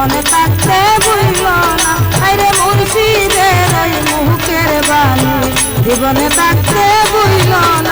জীবনে থাকতে ভুইল না। আরে মুর্শিদের মুখের বাণী। জীবনে থাকতে ভুইল না।